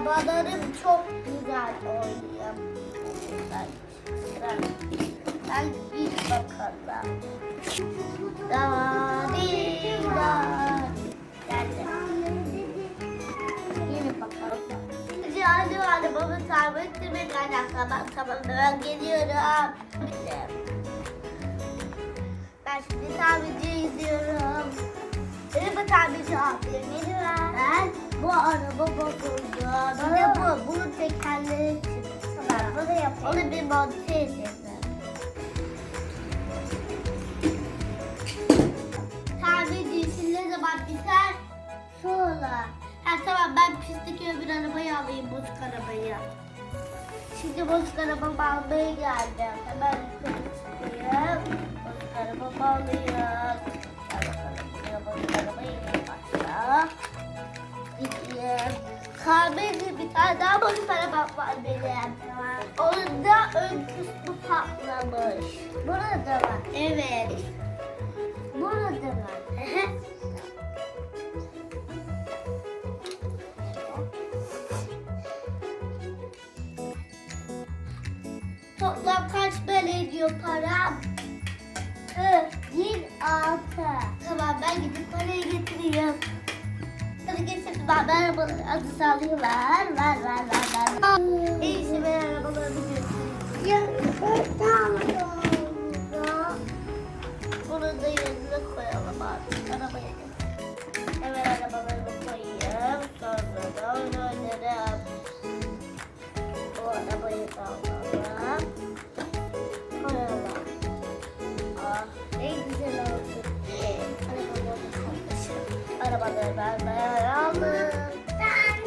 arabalarım çok güzel oynuyor. Gel git bakalım. Da di da. Geldi. Yine bakalım. Hadi hadi hadi baba sarmak demek alaka. Ben tamam ben geliyorum. Ben şimdi tamirci izliyorum. Merhaba tamirci abi. Merhaba. Ben bu araba bozuldu. Bir de bu. Bunun tekerleri çıktı. Tamam bunu yapayım. Onu bir monte edelim. Tamirci işin ne zaman biter? Sonra. Ha tamam ben pistteki öbür arabayı alayım bozuk arabayı. Şimdi bozuk arabamı almaya geldim. Hemen yukarı çıkayım. Kahveci bir tane daha bozuk arabam var benim. Onun da ön kısmı patlamış. Burada var. Evet. Burada var. Toplam kaç böyle ediyor param? Bir altı. Tamam ben gidip parayı. Bak ben arabanın adı sallıyorlar. Ver ver ver ben arabaları biliyorum. Ya tamam. Bunu koyalım artık. Arabaya gel. Hemen arabalarımı koyayım. Sonra da oynarım. Bu arabayı da. Koyalım. Ah ne güzel oldu. Arabaları kalmışım. Arabaları ben. mama.